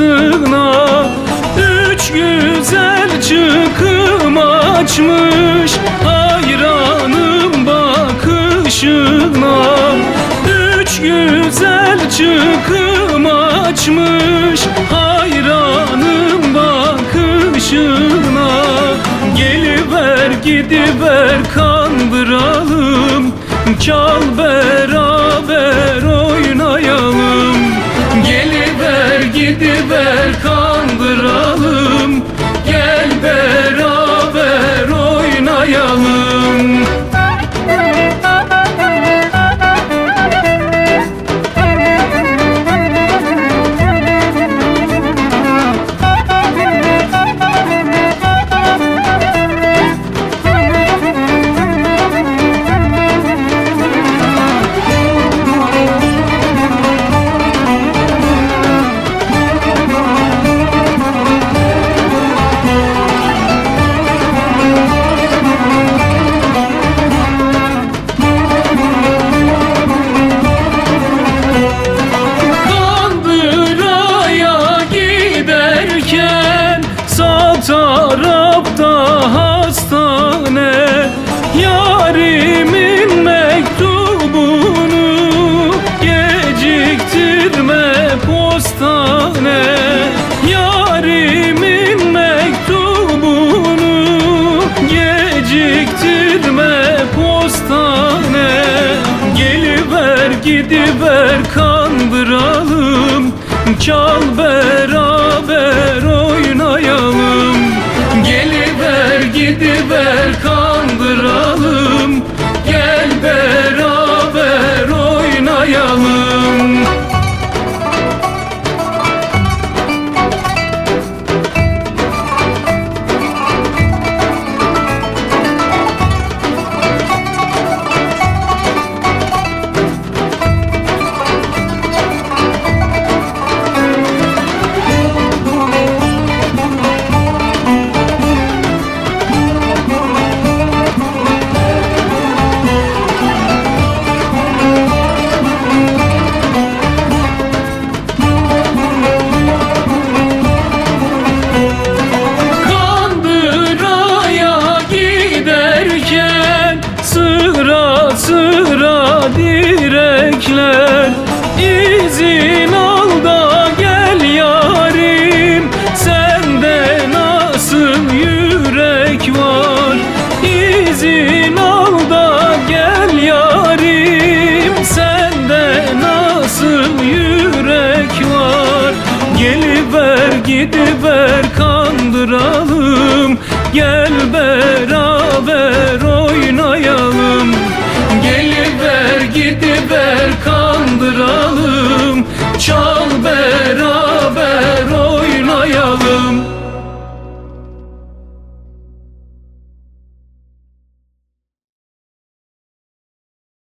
kapısına Üç güzel çıkım açmış. Hayranım bakışına Üç güzel çıkım açmış. Hayranım bakışına Geliver gidiver kandıralım Çal beraber postane Yarimin mektubunu Geciktirme postane. Geliver gidiver kandıralım Çal beraber oynayalım. Geliver gidiver kandıralım gidiver kandıralım Gel beraber oynayalım. Geliver gidiver kandıralım Çal